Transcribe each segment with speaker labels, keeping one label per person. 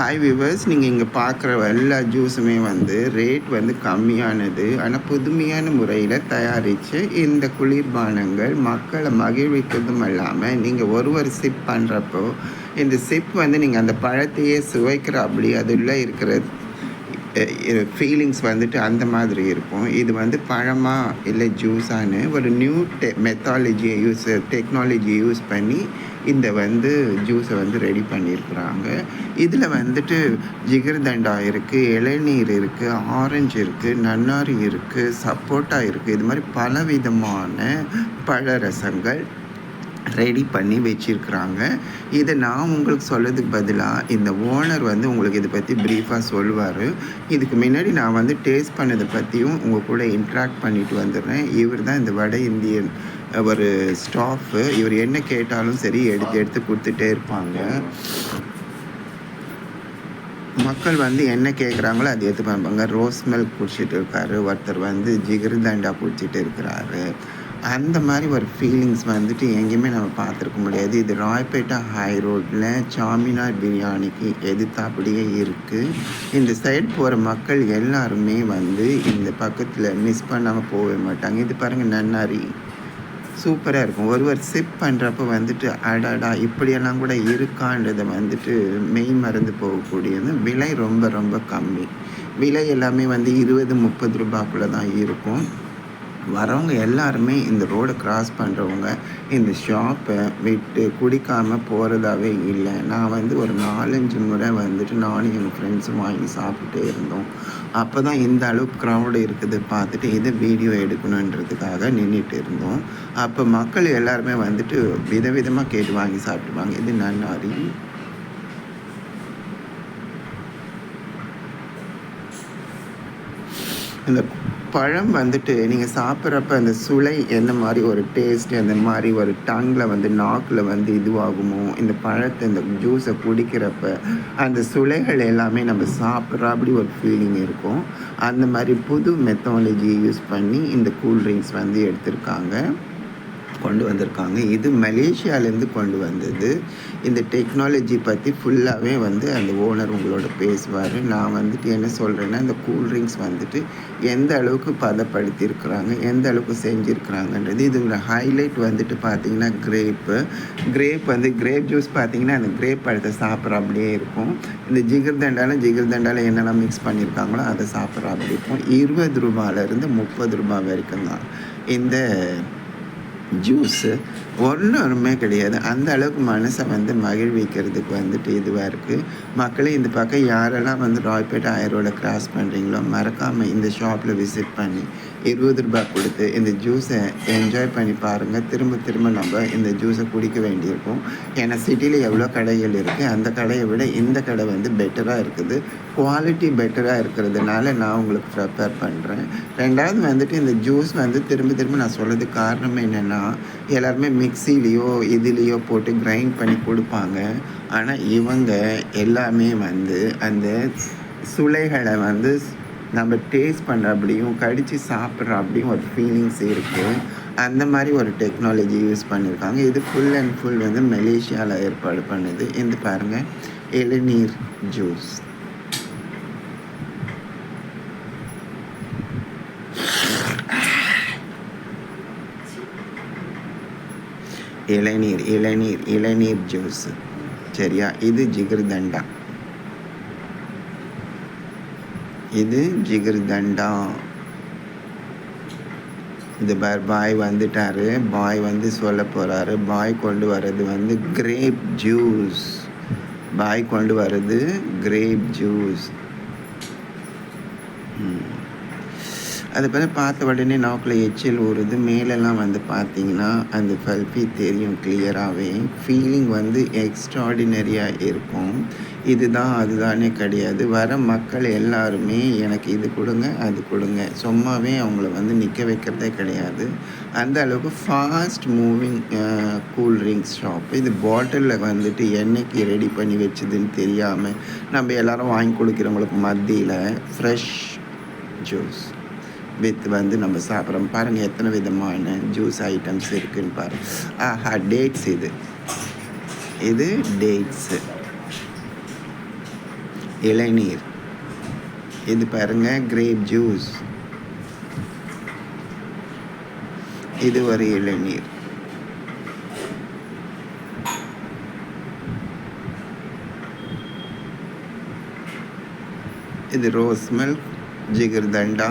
Speaker 1: Hi viewers நீங்கள் இங்கே பார்க்குற எல்லா ஜூஸுமே வந்து ரேட் வந்து கம்மியானது. ஆனால் புதுமையான முறையில் தயாரித்து இந்த குளிர்பானங்கள் மக்களை மகிழ்விக்கிறதும் இல்லாமல் நீங்கள் ஒரு ஒரு சிப் பண்ணுறப்போ இந்த சிப் வந்து நீங்கள் அந்த பழத்தையே சுவைக்கிற அப்படி அதில் இருக்கிற ஃபீலிங்ஸ் வந்துட்டு அந்த மாதிரி இருக்கும். இது வந்து பழமா இல்லை ஜூஸான்னு ஒரு நியூ டெ மெத்தாலஜியை யூஸ் டெக்னாலஜி யூஸ் பண்ணி இந்த வந்து ஜூஸை வந்து ரெடி பண்ணியிருக்கிறாங்க. இதில் வந்துட்டு ஜிகர்தண்டா இருக்குது இளநீர் இருக்குது ஆரஞ்சு இருக்குது நன்னாரி இருக்குது சப்போட்டா இருக்குது இது மாதிரி பலவிதமான பழரசங்கள் ரெடி பண்ணி வச்சுருக்குறாங்க. இதை நான் உங்களுக்கு சொல்லதுக்கு பதிலாக இந்த ஓனர் வந்து உங்களுக்கு இதை பற்றி ப்ரீஃபாக சொல்லுவார். இதுக்கு முன்னாடி நான் வந்து டேஸ்ட் பண்ணதை பற்றியும் உங்கள் கூட இன்ட்ராக்ட் பண்ணிட்டு வந்துடுறேன். இவர் தான் இந்த வட இந்தியன் ஒரு ஸ்டாஃபு இவர் என்ன கேட்டாலும் சரி எடுத்து எடுத்து கொடுத்துட்டே இருப்பாங்க. மக்கள் வந்து என்ன கேட்குறாங்களோ அது எடுத்து பார்ப்பாங்க ரோஸ் மில்க் குடிச்சிட்டு இருக்காரு. ஒருத்தர் வந்து ஜிகிர்தண்டா குடிச்சிட்டு இருக்கிறாரு. அந்த மாதிரி ஒரு ஃபீலிங்ஸ் வந்துட்டு எங்கேயுமே நம்ம பார்த்துருக்க முடியாது. இது ராய்பேட்டா ஹை ரோட்டில் சாமினார் பிரியாணிக்கு எதிர்த்தாப்படியே இருக்குது இந்த சைடு போகிற மக்கள் எல்லாருமே வந்து இந்த பக்கத்தில் மிஸ் பண்ணாமல் போகவே மாட்டாங்க. இது பாருங்கள் நன்னாரி. சூப்பராக இருக்கும். ஒருவர் சிப் பண்ணுறப்ப வந்துட்டு அடாடா இப்படியெல்லாம் கூட இருக்கான்றதை வந்துட்டு மெய் மறந்து போகக்கூடியது. விலை ரொம்ப ரொம்ப கம்மி. விலை எல்லாமே வந்து இருபது முப்பது ரூபாய்க்குள்ளே தான் இருக்கும். வரவங்க எல்லாருமே இந்த ரோடை கிராஸ் பண்ணுறவங்க இந்த ஷாப்பை விட்டு குடிக்காமல் போகிறதாவே இல்லை. நான் வந்து ஒரு நாலஞ்சு முறை வந்துட்டு நானும் எங்கள் ஃப்ரெண்ட்ஸும் வாங்கி சாப்பிட்டே இருந்தோம். அப்போ தான் இந்த அளவுக்கு க்ரௌடு இருக்குது. பார்த்துட்டு இதை வீடியோ எடுக்கணுன்றதுக்காக நின்றுட்டு இருந்தோம். அப்போ மக்கள் எல்லாருமே வந்துட்டு விதவிதமாக கேட்டு வாங்கி சாப்பிடுவாங்க இது நன்னாரி. இந்த பழம் வந்துட்டு நீங்கள் சாப்பிட்றப்ப அந்த சுளை என்ன மாதிரி ஒரு டேஸ்ட் அந்த மாதிரி ஒரு டங்கில் வந்து நாக்கில் வந்து இதுவாகுமோ? இந்த பழத்தை இந்த ஜூஸை குடிக்கிறப்ப அந்த சுளைகள் எல்லாமே நம்ம சாப்பிட்ற அப்படி ஒரு ஃபீலிங் இருக்கும். அந்த மாதிரி புது மெத்தாலஜி யூஸ் பண்ணி இந்த கூல்ட்ரிங்க்ஸ் வந்து எடுத்திருக்காங்க. கொண்டு வந்திருக்காங்க. இது மலேசியாலேருந்து கொண்டு வந்தது. இந்த டெக்னாலஜி பற்றி ஃபுல்லாகவே வந்து அந்த ஓனர் உங்களோட பேசுவார். நான் வந்துட்டு என்ன சொல்கிறேன்னா இந்த கூல்ட்ரிங்க்ஸ் வந்துட்டு எந்த அளவுக்கு பதப்படுத்தியிருக்கிறாங்க எந்த அளவுக்கு செஞ்சுருக்குறாங்கன்றது. இதோட ஹைலைட் வந்துட்டு பார்த்திங்கன்னா கிரேப்பு கிரேப் வந்து கிரேப் ஜூஸ் பார்த்திங்கன்னா அந்த கிரேப் பழத்தை சாப்பிட்ற அப்படியே இருக்கும். இந்த ஜிகர் தண்டால ஜிகர் தண்டால என்னெல்லாம் மிக்ஸ் பண்ணியிருக்காங்களோ அதை சாப்பிட்ற அப்படி இருக்கும். இருபது ரூபாயிலேருந்து முப்பது ரூபாய் வரைக்கும் தான். இந்த ஜூஸு ஒன்றுமே கிடையாது. அந்த அளவுக்கு மனசை வந்து மகிழ்விக்கிறதுக்கு வந்துட்டு இதுவாக இருக்குது மக்களே இந்த பக்கம் யாரெல்லாம் வந்து ராய்பேட் ஆயரோட கிராஸ் பண்ணுறீங்களோ மறக்காமல் இந்த ஷாப்பில் விசிட் பண்ணி இருபது ரூபாய் கொடுத்து இந்த ஜூஸை என்ஜாய் பண்ணி பாருங்கள் திரும்ப திரும்ப நம்ம இந்த ஜூஸை குடிக்க வேண்டியிருக்கும். ஏன்னா சிட்டியில் எவ்வளோ கடைகள் இருக்குது அந்த கடையை விட இந்த கடை வந்து பெட்டராக இருக்குது. குவாலிட்டி பெட்டராக இருக்கிறதுனால நான் உங்களுக்கு ப்ரிப்பேர் பண்ணுறேன் ரெண்டாவது வந்துட்டு இந்த ஜூஸ் வந்து திரும்ப திரும்ப நான் சொல்கிறதுக்கு காரணம் என்னென்னா எல்லாருமே மிக்சிலேயோ இதுலேயோ போட்டு கிரைண்ட் பண்ணி கொடுப்பாங்க. ஆனால் இவங்க எல்லாமே வந்து அந்த சுளைகளை வந்து நம்ம டேஸ்ட் பண்ணுற அப்படியும் கடித்து சாப்பிட்ற அப்படியும் ஒரு ஃபீலிங்ஸ் இருக்குது அந்த மாதிரி ஒரு டெக்னாலஜி யூஸ் பண்ணியிருக்காங்க இது ஃபுல் அண்ட் ஃபுல் வந்து மலேசியாவில் ஏற்பாடு பண்ணுது. இந்த பாருங்கள் இளநீர் ஜூஸ் இளநீர் இளநீர் இளநீர் ஜூஸ் சரியா? இது ஜிகர்தண்டா இது ஜிகர்தண்டா இது பார் பாய் வந்துட்டாரு. பாய் வந்து சொல்ல போகிறாரு பாய் கொண்டு வர்றது வந்து கிரேப் ஜூஸ் பாய் கொண்டு வர்றது கிரேப் ஜூஸ் அது பார்த்து பார்த்த உடனே நாக்கில் எச்சில் ஊறுது. மேலெல்லாம் வந்து பார்த்தீங்கன்னா அந்த பல்பி தெரியும் கிளியராகவே ஃபீலிங் வந்து எக்ஸ்ட்ராடினரியாக இருக்கும். இதுதான் அதுதானே கிடையாது. வர மக்கள் எல்லாருமே எனக்கு இது கொடுங்க அது கொடுங்க. சும்மாவே அவங்கள வந்து நிற்க வைக்கிறதே கிடையாது. அந்த அளவுக்கு ஃபாஸ்ட் மூவிங் கூல்ட்ரிங்க்ஸ் ஷாப் இது பாட்டிலில் வந்துட்டு என்னைக்கு ரெடி பண்ணி வச்சதுன்னு தெரியாமல் நம்ம எல்லோரும் வாங்கி கொடுக்குறவங்களுக்கு மத்தியில் ஃப்ரெஷ் ஜூஸ் வித் வந்து நம்ம சாப்பிட்றோம். பாருங்கள் எத்தனை விதமான ஜூஸ் ஐட்டம்ஸ் இருக்குதுன்னு பாருங்கள் ஆஹா டேட்ஸ் இது. இது டேட்ஸு இளநீர். இது பாருங்கள் கிரேப் ஜூஸ் இது ஒரு இளநீர். இது ரோஸ் மில்க் ஜிகர்தண்டா.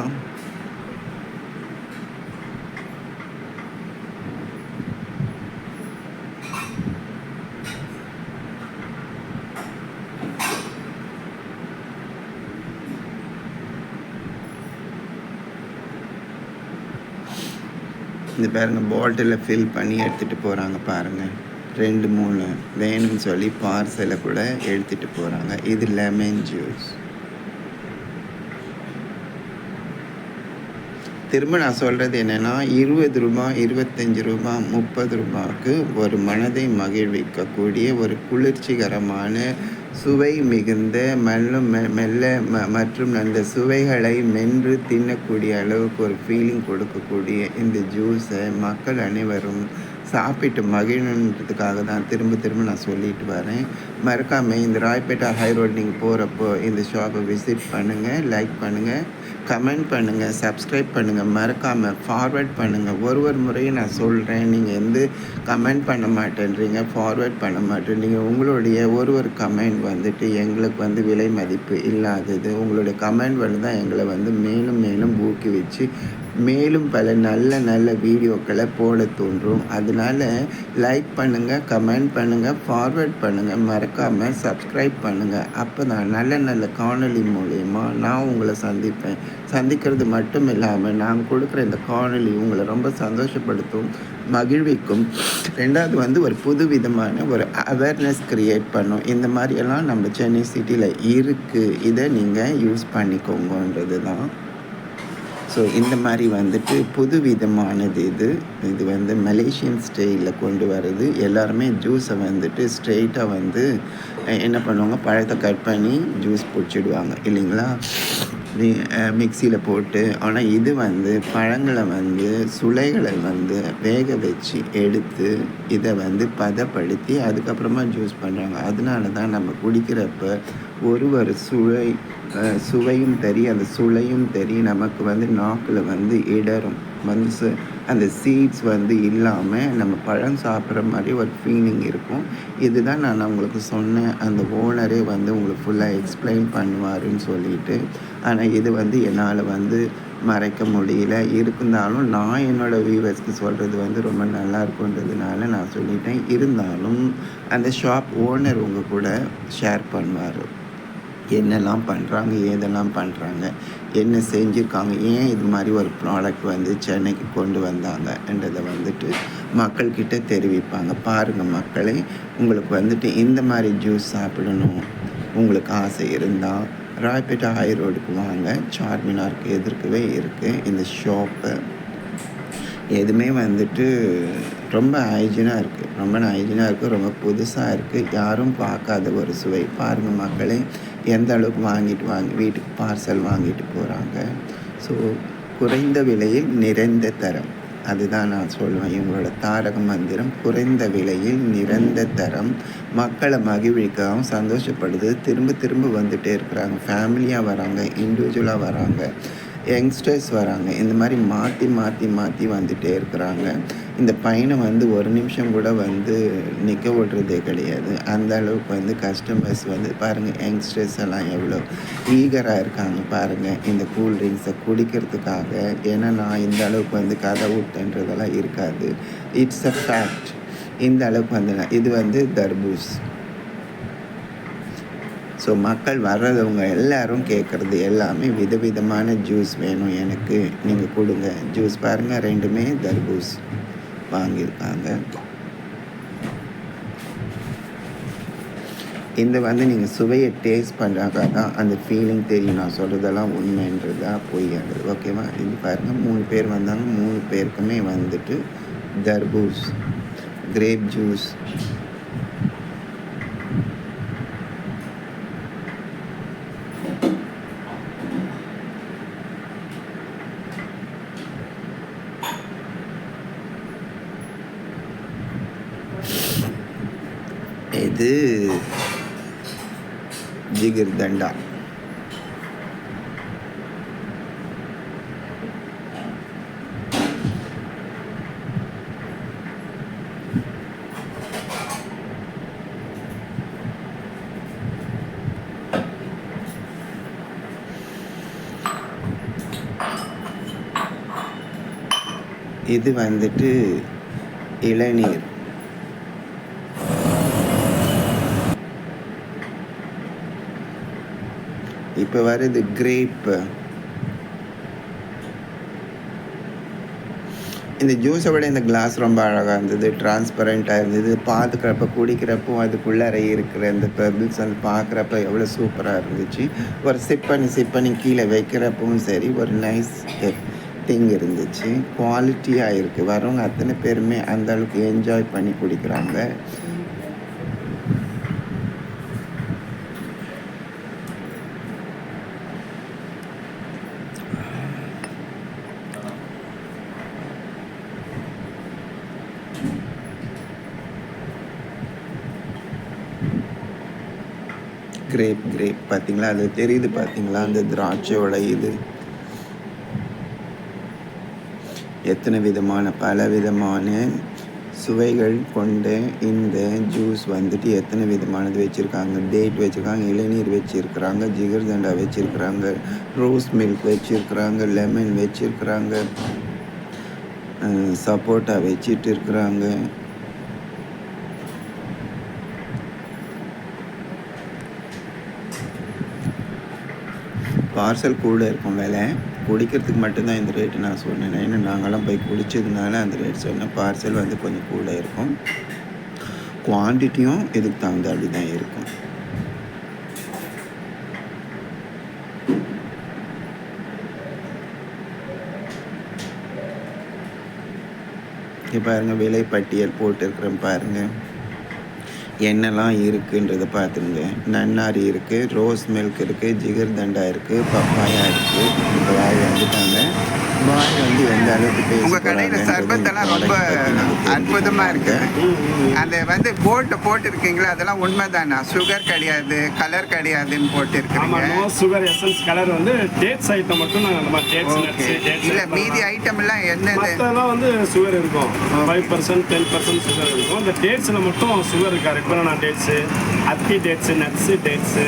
Speaker 1: இந்த பாருங்க பாட்டிலில் ஃபில் பண்ணி எடுத்துகிட்டு போகிறாங்க பாருங்கள் ரெண்டு மூணு வேணும்னு சொல்லி பார்சலை கூட எடுத்துகிட்டு போகிறாங்க இது லெமன் ஜூஸ் திரும்ப நான் சொல்கிறது என்னென்னா இருபது ரூபா இருபத்தஞ்சி ரூபா முப்பது ரூபாய்க்கு ஒரு மனதை மகிழ்விக்கக்கூடிய ஒரு குளிர்ச்சிகரமான சுவை மிகுந்த மல்லும் மெல்ல ம மற்றும் அந்த சுவைகளை மென்று தின்னக்கூடிய அளவுக்கு ஒரு ஃபீலிங் கொடுக்கக்கூடிய இந்த ஜூஸை மக்கள் அனைவரும் சாப்பிட்டு மகிழணுன்றதுக்காக தான் திரும்ப திரும்ப நான் சொல்லிட்டு வரேன். மறக்காமல் இந்த ராய்பேட்டா ஹை ரோட் நீங்கள் போகிறப்போ இந்த ஷாப்பை விசிட் பண்ணுங்கள் லைக் பண்ணுங்கள் கமெண்ட் பண்ணுங்கள் சப்ஸ்கிரைப் பண்ணுங்கள் மறக்காமல் ஃபார்வேர்ட் பண்ணுங்கள் ஒரு ஒரு முறையும் நான் சொல்கிறேன் நீங்கள் வந்து கமெண்ட் பண்ண மாட்டேன்றீங்க ஃபார்வேர்ட் பண்ண மாட்டேன்றீங்க உங்களுடைய ஒரு ஒரு கமெண்ட் வந்துட்டு எங்களுக்கு வந்து விலை மதிப்பு இல்லாதது. உங்களுடைய கமெண்ட் வந்து தான் எங்களை வந்து மேலும் மேலும் ஊக்குவிச்சு மேலும் பல நல்ல நல்ல வீடியோக்களை போட தோன்றும். அதனால் லைக் பண்ணுங்கள் கமெண்ட் பண்ணுங்கள் ஃபார்வேர்ட் பண்ணுங்கள் மறக்காமல் சப்ஸ்கிரைப் பண்ணுங்கள் அப்போ தான் நல்ல நல்ல காணொலி மூலயமா நான் உங்களை சந்திப்பேன். சந்திக்கிறது மட்டும் இல்லாமல் நாங்கள் கொடுக்குற இந்த காணொலி உங்களை ரொம்ப சந்தோஷப்படுத்தும் மகிழ்விக்கும். ரெண்டாவது வந்து ஒரு புது விதமான ஒரு அவேர்னஸ் க்ரியேட் பண்ணும். இந்த மாதிரியெல்லாம் நம்ம சென்னை சிட்டியில் இருக்குது இதை நீங்கள் யூஸ் பண்ணிக்கோங்கன்றது தான் ஸோ இந்த மாதிரி வந்துட்டு புது விதமானது இது. இது வந்து மலேசியன் ஸ்டைலில் கொண்டு வர்றது. எல்லாருமே ஜூஸை வந்துட்டு ஸ்ட்ரெயிட்டாக வந்து என்ன பண்ணுவாங்க? பழத்தை கட் பண்ணி ஜூஸ் பிடிச்சிடுவாங்க. இல்லைங்களா? மிக்சியில் போட்டு ஆனால் இது வந்து பழங்களை வந்து சுளைகளை வந்து வேக வச்சு எடுத்து இதை வந்து பதப்படுத்தி அதுக்கப்புறமா ஜூஸ் பண்ணுறாங்க அதனால தான் நம்ம குடிக்கிறப்ப ஒரு ஒரு சுவை சுவையும் தெரி அந்த சுளையும் தெரி நமக்கு வந்து நாக்கில் வந்து இடரும். வந்து அந்த சீட்ஸ் வந்து இல்லாமல் நம்ம பழம் சாப்பிட்ற மாதிரி ஒரு ஃபீலிங் இருக்கும். இதுதான் நான் உங்களுக்கு சொன்னேன். அந்த ஓனரே வந்து உங்களுக்கு ஃபுல்லாக எக்ஸ்பிளைன் பண்ணுவாருன்னு சொல்லிட்டு. ஆனால் இது வந்து என்னால் வந்து மறைக்க முடியல. இருந்தாலும் நான் என்னோடய வியூவர்ஸ்க்கு சொல்கிறது வந்து ரொம்ப நல்லா இருக்குன்றதுனால நான் சொல்லிட்டேன். இருந்தாலும் அந்த ஷாப் ஓனர் உங்கள் கூட ஷேர் பண்ணுவார். என்னெல்லாம் பண்ணுறாங்க ஏதெல்லாம் பண்ணுறாங்க என்ன செஞ்சுருக்காங்க ஏன் இது மாதிரி ஒரு ப்ராடக்ட் வந்து சென்னைக்கு கொண்டு வந்தாங்கன்றதை வந்துட்டு மக்கள்கிட்ட தெரிவிப்பாங்க. பாருங்கள் மக்களே உங்களுக்கு வந்துட்டு இந்த மாதிரி ஜூஸ் சாப்பிடணும் உங்களுக்கு ஆசை இருந்தால் ராய்பேட்டா ஹை ரோடுக்கு வாங்க. சார்மினாருக்கு எதிர்க்கவே இருக்குது இந்த ஷாப்பு எதுவுமே வந்துட்டு ரொம்ப ஹைஜீனாக இருக்குது ரொம்ப ஹைஜீனாக இருக்குது ரொம்ப புதுசாக இருக்குது யாரும் பார்க்காத ஒரு சுவை. பாருங்கள் மக்களே எந்த அளவுக்கு வாங்கிட்டு வாங்கி வீட்டுக்கு பார்சல் வாங்கிட்டு போகிறாங்க ஸோ குறைந்த விலையில் நிறைந்த தரம். அதுதான் நான் சொல்லுவேன் இவங்களோட தாரக மந்திரம் குறைந்த விலையில் நிறந்த தரம். மக்களை மகிழ்விக்கவும் சந்தோஷப்படுது. திரும்ப திரும்ப வந்துகிட்டே இருக்கிறாங்க. ஃபேமிலியாக வராங்க. இண்டிவிஜுவலாக வராங்க. யங்ஸ்டர்ஸ் வராங்க. இந்த மாதிரி மாற்றி மாற்றி மாற்றி வந்துகிட்டே இருக்கிறாங்க. இந்த பையனை வந்து ஒரு நிமிஷம் கூட வந்து நிற்க விடுறதே கிடையாது. அந்த அளவுக்கு வந்து கஸ்டமர்ஸ் வந்து பாருங்கள் யங்ஸ்டர்ஸ் எல்லாம் எவ்வளோ ஈகராக இருக்காங்க பாருங்கள் இந்த கூல்ட்ரிங்க்ஸை குடிக்கிறதுக்காக. ஏன்னா நான் இந்த அளவுக்கு வந்து கதை விட்டேன்றதெல்லாம் இருக்காது. இட்ஸ் அ ஃபேக்ட் இந்த அளவுக்கு வந்து இது வந்து தர்பூஸ். ஸோ மக்கள் வர்றதவங்க எல்லாரும் கேட்குறது எல்லாமே விதவிதமான ஜூஸ் வேணும். எனக்கு நீங்கள் கொடுங்க. ஜூஸ் பாருங்கள் ரெண்டுமே தர்பூஸ் வாங்கியிருக்காங்க. இந்த வந்து நீங்கள் சுவையை டேஸ்ட் பண்ணுறாக்கா தான் அந்த ஃபீலிங் தெரியும். நான் சொல்கிறதெல்லாம் உண்மைன்றதா போய் ஓகேவா இது பாருங்கள் மூணு பேர் வந்தாங்க. மூணு பேருக்குமே வந்துட்டு தர்பூஸ் கிரேப் ஜூஸ் గిరిదండ இது வந்துட்டு இளநீர். இப்போ வருது கிரேப்பு இந்த ஜூஸை விட இந்த கிளாஸ் ரொம்ப அழகாக இருந்தது டிரான்ஸ்பரண்ட்டாக இருந்தது பார்த்துக்கிறப்ப குடிக்கிறப்போ அதுக்குள்ளே இருக்கிற இந்த பெபிள்ஸ் அது பார்க்குறப்ப எவ்வளோ சூப்பராக இருந்துச்சு ஒரு சிப் பண்ணி சிப் பண்ணி கீழே வைக்கிறப்பவும் சரி ஒரு நைஸ் திங் இருந்துச்சு குவாலிட்டியாக இருக்குது வரவங்க அத்தனை பேருமே அந்தளவுக்கு என்ஜாய் பண்ணி குடிக்கிறாங்க கிரேப் கிரேப் பார்த்தீங்களா அது தெரியுது பார்த்தீங்களா அந்த திராட்சையோட இது. எத்தனை விதமான பல விதமான சுவைகள் கொண்ட இந்த ஜூஸ் வந்துட்டு எத்தனை விதமானது வச்சுருக்காங்க? டேட் வச்சுருக்காங்க இளநீர் வச்சுருக்குறாங்க ஜிகர்தண்டா வச்சுருக்குறாங்க ரோஸ் மில்க் வச்சுருக்குறாங்க லெமன் வச்சுருக்குறாங்க சப்போட்டா வச்சுட்டு இருக்கிறாங்க. பார்சல் கூட இருக்கும் விலை. குடிக்கிறதுக்கு மட்டும்தான் இந்த ரேட்டு நான் சொன்னேன். ஏன்னா நாங்களாம் போய் குடித்ததுனால அந்த ரேட் சொன்னேன் பார்சல் வந்து கொஞ்சம் கூட இருக்கும். குவான்டிட்டியும் இதுக்கு தகுந்த அப்படி தான் இருக்கும். இப்போ பாருங்க விலை பட்டியல் போட்டிருக்கிறேன் பாருங்கள் என்னெல்லாம் இருக்குன்றதை பார்த்துருங்க நன்னாரி இருக்குது ரோஸ் மில்க் இருக்குது ஜிகர் தண்டா இருக்குது பப்பாயா இருக்குது இந்த வாய் வந்துட்டாங்க வாய் வந்து எந்த அளவுக்கு
Speaker 2: உங்க கடையில சர்பத்தெல்லாம் ரொம்ப அற்புதமா இருக்கு. அந்த வந்து போட்டு போட்டு இருக்கீங்களா அதெல்லாம் உண்மைதானா? சுகர் கிடையாது கலர் கிடையாதுன்னு போட்டு
Speaker 3: ஆமா
Speaker 2: இருக்கீங்க
Speaker 3: நோ சுகர் எசன்ஸ் கலர் வந்து டேட்ஸ் ஐட்டம் மட்டும் நாங்கள் அந்த மாதிரி டேட்ஸ்
Speaker 2: இல்ல மீதி ஐட்டம் எல்லாம் என்னது?
Speaker 3: வந்து சுகர் இருக்கும். Five percent ten percent sugar இருக்கும். அந்த டேட்ஸில் மட்டும் சுகர் இருக்கா ரெட் பனானா டேட்ஸு அத்தி dates nuts dates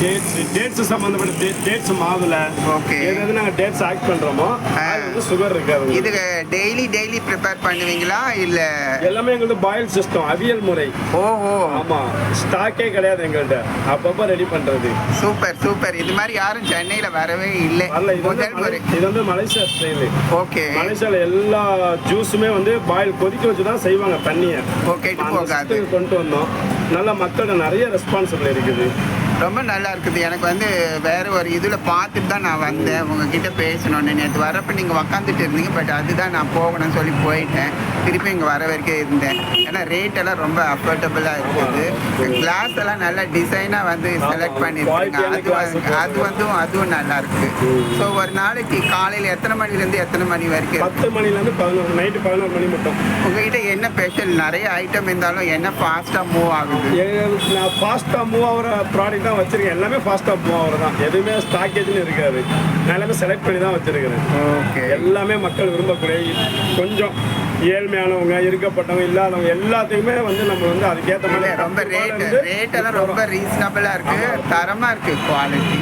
Speaker 3: dates dates சம்மந்தப்பட்ட டேட்ஸ் மாவுல
Speaker 2: Okay.
Speaker 3: எது நாங்கள் டேட்ஸ் ஆட் பண்ணுறோமோ அது வந்து சுகர் இருக்காது
Speaker 2: இது டெய்லி டெய்லி ப்ரிப்பேர் பண்ணுவீங்களா இல்ல?
Speaker 3: எல்லாமே எங்களுக்கு பாயில் சிஸ்டம் அவியல் முறை.
Speaker 2: ஓஹோ.
Speaker 3: ஆமா. ஸ்டாக்கே கிடையாது எங்கள்கிட்ட அப்பப்போ ரெடி பண்றது.
Speaker 2: Super super. இது மாதிரி யாரும் சென்னையில வரவே இல்லை.
Speaker 3: இது வந்து மலேசியா ஸ்டைலு
Speaker 2: ஓகே
Speaker 3: மலேசியால எல்லா ஜூஸுமே வந்து பாயில் கொதிக்க வச்சு தான் செய்வாங்க தண்ணியை.
Speaker 2: ஓ, கெட்டு போகாது.
Speaker 3: கொண்டு வந்தோம். நல்ல மக்கள்கிட்ட நிறைய ரெஸ்பான்சிபிள் இருக்குது.
Speaker 2: ரொம்ப நல்லா இருக்குது. எனக்கு வந்து வேற ஒரு இதில் பார்த்துட்டு தான் நான் வந்தேன். உங்ககிட்ட பேசணும்னு. நேற்று வரப்ப நீங்கள் உக்காந்துட்டு இருந்தீங்க. பட் அதுதான் நான் போகணும்னு சொல்லி போயிட்டேன். திருப்பி இங்கே வர வரைக்கும் இருந்தேன். ஏன்னா ரேட் எல்லாம் ரொம்ப அஃபோர்டபுளாக இருக்குது. கிளாஸ் எல்லாம் நல்லா டிசைனாக வந்து செலக்ட் பண்ணியிருக்காங்க. அது அது வந்து அதுவும் நல்லா இருக்கு. ஸோ ஒரு நாளைக்கு காலையில் எத்தனை மணிலேருந்து எத்தனை மணி வரைக்கும்?
Speaker 3: பத்து மணிலேருந்து பதினோரு நைட்டு பதினோரு மணி மட்டும்.
Speaker 2: உங்ககிட்ட என்ன ஸ்பெஷல் நிறைய ஐட்டம் இருந்தாலும் என்ன ஃபாஸ்ட்டாக மூவ் ஆகுது?
Speaker 3: நான் ஃபாஸ்ட்டாக மூவ் ஆகிற ப்ராடக்ட் தான் வச்சிருக்கேன். எல்லாமே ஃபாஸ்ட்டாக மூவ் ஆகுறது தான் எதுவுமே ஸ்டாக்கேஜ்னு இருக்காது. நான் எல்லாமே செலக்ட் பண்ணி தான் வச்சிருக்கிறேன்.
Speaker 2: ஓகே
Speaker 3: எல்லாமே மக்கள் விரும்பக்கூடிய கொஞ்சம் ஏழ்மையானவங்க இருக்கப்பட்டவங்க இல்லாதவங்க எல்லாத்துக்குமே வந்து நம்ம வந்து அதுக்கேற்ற மாதிரி
Speaker 2: ரொம்ப ரேட் ரேட் எல்லாம் ரொம்ப ரீசனபிளா இருக்கு. தரமா இருக்கு குவாலிட்டி